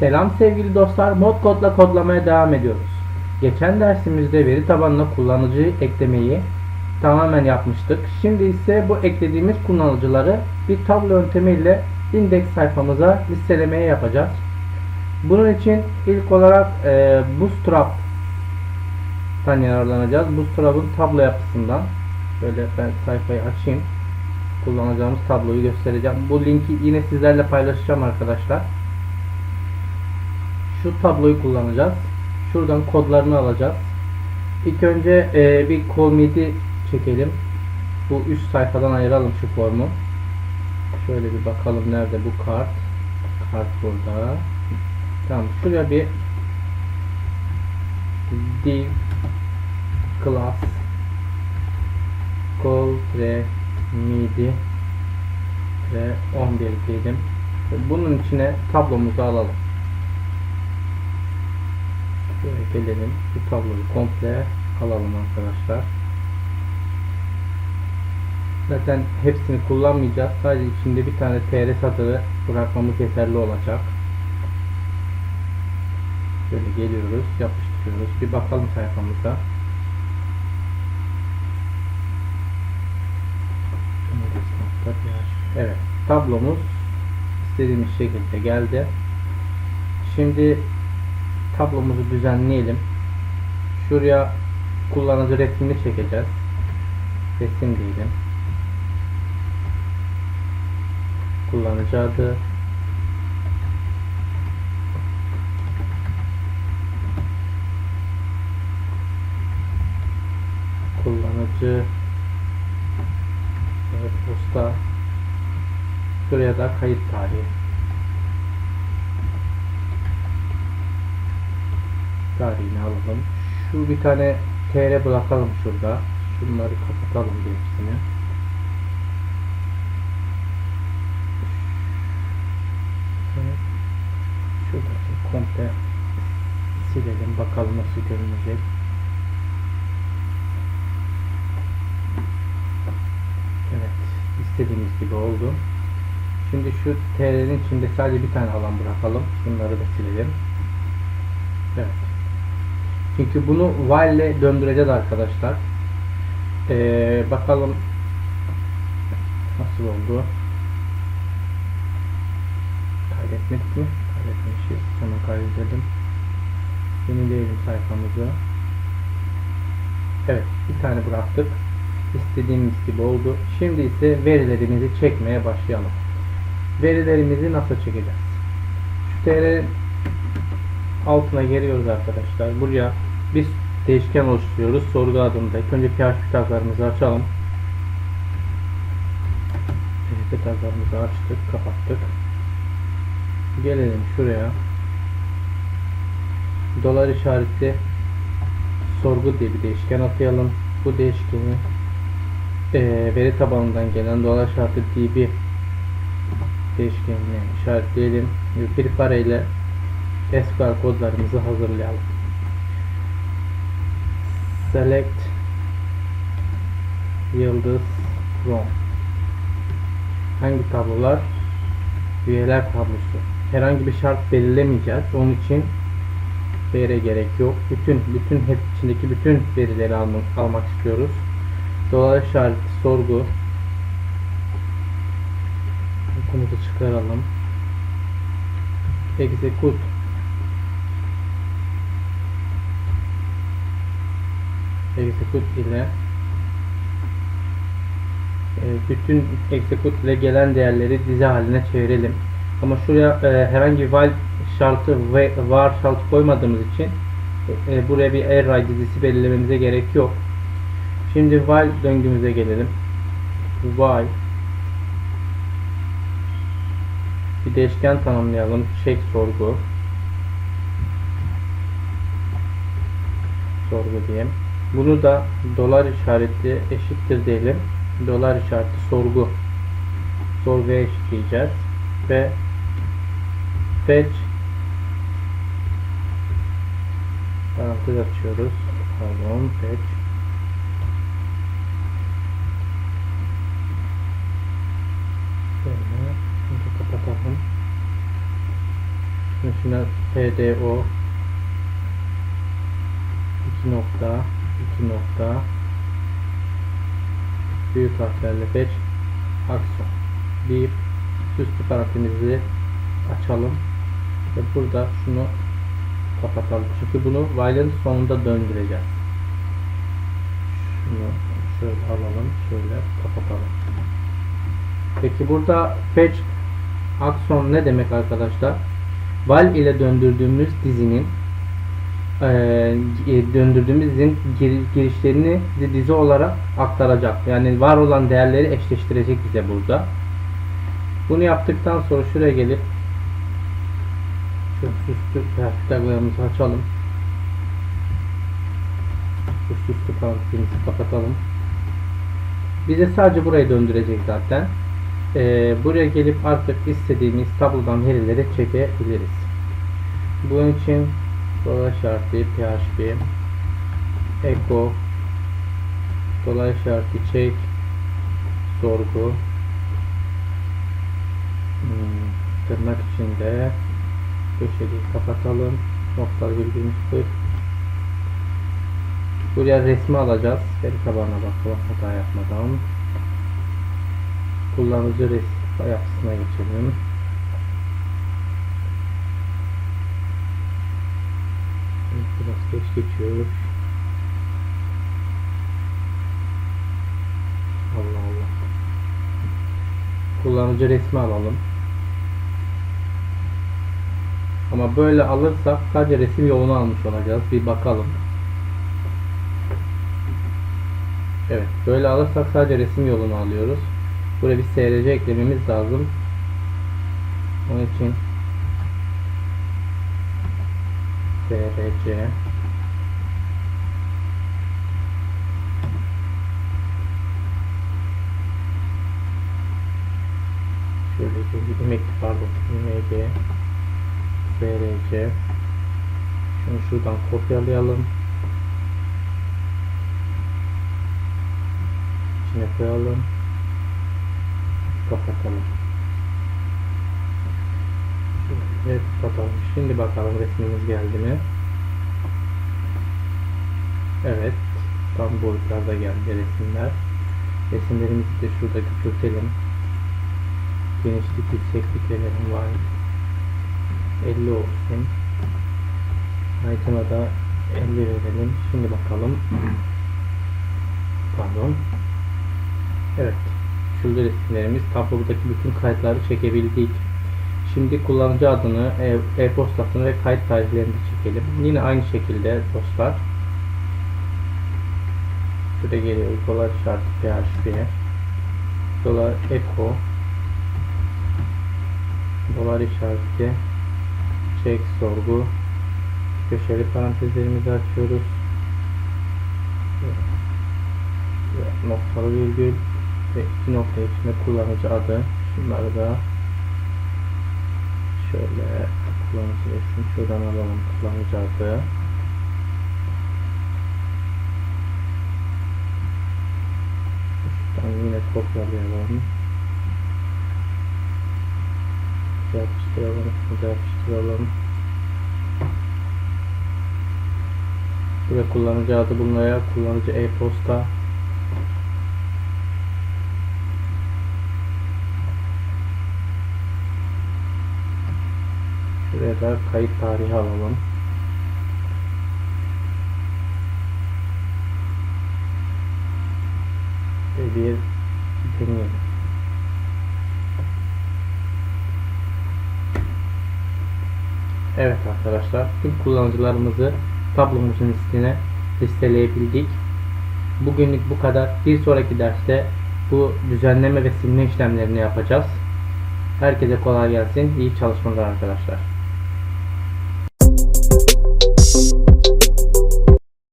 Selam sevgili dostlar, mod kodla kodlamaya devam ediyoruz. Geçen dersimizde veri tabanına kullanıcı eklemeyi tamamen yapmıştık. Şimdi ise bu eklediğimiz kullanıcıları bir tablo yöntemiyle index sayfamıza listelemeye yapacağız. Bunun için ilk olarak e, Bootstrap'tan yararlanacağız. Bootstrap'ın tablo yapısından böyle ben sayfayı açayım. Kullanacağımız tabloyu göstereceğim. Bu linki yine sizlerle paylaşacağım arkadaşlar şu tabloyu kullanacağız. Şuradan kodlarını alacağız. İlk önce e, bir colmidi çekelim. Bu üst sayfadan ayıralım şu formu. Şöyle bir bakalım nerede bu kart. Kart burada. Tamam. Şuraya bir div class call re midi ve 11 diyelim. Bunun içine tablomuzu alalım. Şöyle gelelim. Bu tabloyu komple alalım arkadaşlar. Zaten hepsini kullanmayacağız. Sadece içinde bir tane tr satırı bırakmamız yeterli olacak. Şöyle geliyoruz. Yapıştırıyoruz. Bir bakalım sayfamıza. Evet. Tablomuz istediğimiz şekilde geldi. Şimdi tablomuzu düzenleyelim. Şuraya kullanıcı resmini çekeceğiz. Resim diyelim. Kullanıcı adı. Kullanıcı evet, posta şuraya da kayıt tarihi tarihini alalım. Şu bir tane TR bırakalım şurada. Şunları kapatalım bir hepsini. Evet. Şurada komple silelim. Bakalım nasıl görünecek. Evet. istediğimiz gibi oldu. Şimdi şu TR'nin içinde sadece bir tane alan bırakalım. Şunları da silelim. Çünkü bunu while ile döndüreceğiz arkadaşlar. Ee, bakalım nasıl oldu. Kaydetmek mi? Kaydetmişiz. Hemen kaydedelim. Yenileyelim sayfamızı. Evet. Bir tane bıraktık. İstediğimiz gibi oldu. Şimdi ise verilerimizi çekmeye başlayalım. Verilerimizi nasıl çekeceğiz? Şu TR altına geliyoruz arkadaşlar. Buraya bir değişken oluşturuyoruz. Sorgu adında. İlk önce PHP taglarımızı açalım. PHP taglarımızı açtık, kapattık. Gelelim şuraya. Dolar işareti sorgu diye bir değişken atayalım. Bu değişkeni e, veri tabanından gelen dolar işareti db değişkenini işaretleyelim. Bir para ile SQL kodlarımızı hazırlayalım. Select yıldız from hangi tablolar? Üyeler tablosu. Herhangi bir şart belirlemeyeceğiz. Onun için veri gerek yok. Bütün bütün hep içindeki bütün verileri almak, almak istiyoruz. Dolar işareti sorgu okumuzu çıkaralım. Execute execute ile e, bütün execute ile gelen değerleri dizi haline çevirelim. Ama şuraya e, herhangi while şartı ve var şartı koymadığımız için e, buraya bir array dizisi belirlememize gerek yok. Şimdi while döngümüze gelelim. While bir değişken tanımlayalım. Check sorgu sorgu diyeyim. Bunu da dolar işareti eşittir diyelim. Dolar işareti sorgu. Sorguya eşitleyeceğiz. Ve fetch parantez açıyoruz. Pardon fetch Şöyle. Şimdi kapatalım. Şuna PDO 2 nokta 2 nokta büyük harflerle fetch akson deyip süslü parantezimizi açalım ve burada şunu kapatalım. Çünkü bunu while'ın sonunda döndüreceğiz. Şunu şöyle alalım, şöyle kapatalım. Peki burada fetch akson ne demek arkadaşlar? While ile döndürdüğümüz dizinin döndürdüğümüz dizinin gir- girişlerini bize dizi olarak aktaracak. Yani var olan değerleri eşleştirecek bize burada. Bunu yaptıktan sonra şuraya gelip şu süslü grafiklerimizi açalım. Şu süslü parantezimizi kapatalım. Bize sadece burayı döndürecek zaten. Ee, buraya gelip artık istediğimiz tablodan verileri çekebiliriz. Bunun için dolar işareti php echo dolar işareti çek sorgu hmm, tırnak içinde köşeyi kapatalım noktalı virgülümüz koyup buraya resmi alacağız. Veri tabanına bakalım hata yapmadan. Kullanıcı resim yapısına geçelim geç geçiyor. Allah Allah. Kullanıcı resmi alalım. Ama böyle alırsak sadece resim yolunu almış olacağız. Bir bakalım. Evet böyle alırsak sadece resim yolunu alıyoruz. Buraya bir SRC eklememiz lazım. Onun için SRC bir imek pardon img SRC şunu şuradan kopyalayalım içine koyalım kapatalım Evet kapatalım. Şimdi bakalım resmimiz geldi mi? Evet. Tam boyutlarda geldi resimler. Resimlerimizi de şurada küçültelim. Genişlik, yükseklik verelim var. 50 olsun. Item'a da 50 verelim. Şimdi bakalım. Pardon. Evet. Şurada resimlerimiz. Tablodaki bütün kayıtları çekebildik. Şimdi kullanıcı adını, e- e-postasını ve kayıt tarihlerini çekelim. Yine aynı şekilde dostlar. Şurada geliyoruz. Dolar şartı PHP. Dolar echo. Dolar işareti. Check sorgu. Köşeli parantezlerimizi açıyoruz. Ve noktalı virgül ve iki nokta içinde kullanıcı adı. Şunları da Şöyle kullanıcı resim şuradan alalım kullanıcı adı. Şuradan yine kopyalayalım. Yapıştıralım, yapıştıralım. Buraya kullanıcı adı bulmaya, kullanıcı e-posta. Şuraya da kayıt tarihi alalım. Ve Evet arkadaşlar, tüm kullanıcılarımızı tablomuzun üstüne listeleyebildik. Bugünlük bu kadar. Bir sonraki derste bu düzenleme ve silme işlemlerini yapacağız. Herkese kolay gelsin. İyi çalışmalar arkadaşlar.